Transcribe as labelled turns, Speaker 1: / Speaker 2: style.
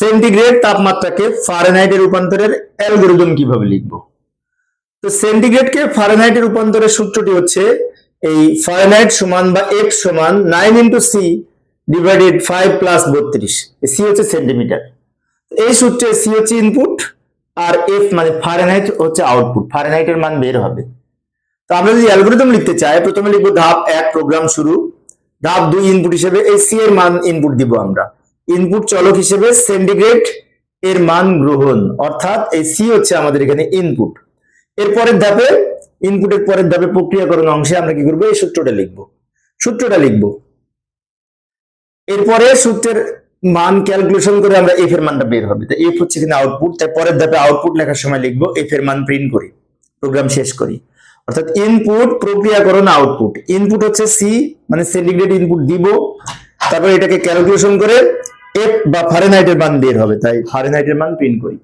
Speaker 1: Centigrade তাপমাত্রাকে ফারেনহাইটে রূপান্তরের algorithm কীভাবে লিখব? তো সেন্টিগ্রেডকে ফারেনহাইটে রূপান্তরের সূত্রটি হচ্ছে এই ফারেনহাইট সমান বা এক্স সমান nine into C divided five plus বত্রিশ। সি হচ্ছে সেন্টিমিটার। এই সূত্রে সি হচ্ছে ইনপুট আর এফ মানে ফারেনহাইট হচ্ছে আউটপুট ফারেনহাইটের মান বের হবে। তো আমরা যদি অ্যালগোরিদম লিখতে চাই, প্রথমে লিখব ধাপ এক প্রোগ্রাম শুরু। ধাপ দুই ইনপুট হিসেবে এই সি এর মান ইনপুট দিব আমরা। ইনপুট চলক হিসেবে সেন্টিগ্রেড এর মান গ্রহণ। অর্থাৎ এই সি হচ্ছে আমাদের এখানে ইনপুট এর ধাপে ইনপুটের পরের ধাপে প্রক্রিয়াকরণ অংশে আমরা কি করব? এই সূত্রটা লিখব। সূত্রটা লিখব। এরপরে সূত্রের মান ক্যালকুলেশন করে আমরা এফ এর মানটা বের হবে। এফ হচ্ছে এখানে আউটপুট তাই পরের ধাপে আউটপুট লেখার সময় লিখব এফ এর মান প্রিন্ট করি। প্রোগ্রাম শেষ করি। অর্থাৎ ইনপুট প্রক্রিয়াকরণ আউটপুট ইনপুট হচ্ছে সি মানে সেন্টিগ্রেড ইনপুট দিব। তারপর এটাকে ক্যালকুলেশন করে এফ বা ফারেনহাইটের মান বের হবে তাই ফারেনহাইটের মান প্রিন্ট করি।